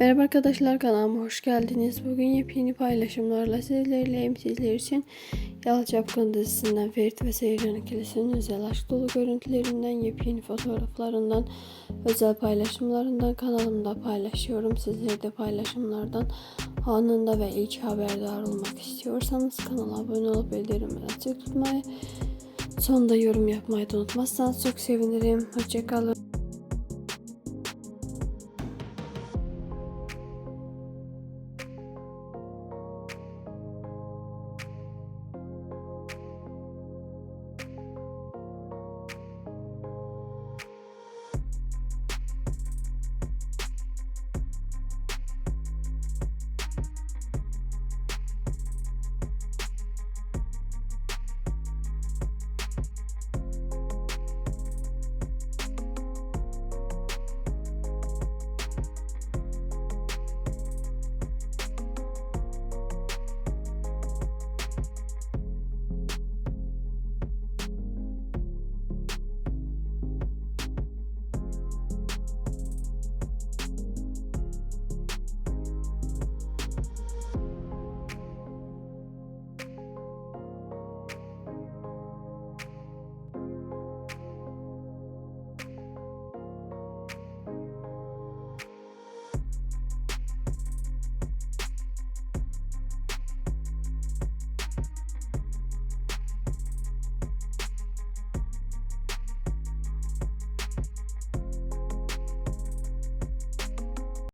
Merhaba arkadaşlar kanalıma hoş geldiniz. Bugün yepyeni paylaşımlarla sizlerleyim. Sizler için Yalı Çapkın dizisinden Ferit ve Seyircan ikilisinin özel aşk dolu görüntülerinden, yepyeni fotoğraflarından, özel paylaşımlarından kanalımda paylaşıyorum. Sizler de paylaşımlardan anında ve ilk haberdar olmak istiyorsanız kanala abone olup bildirimleri açık tutmayı, sonunda yorum yapmayı da unutmazsanız çok sevinirim. Hoşçakalın.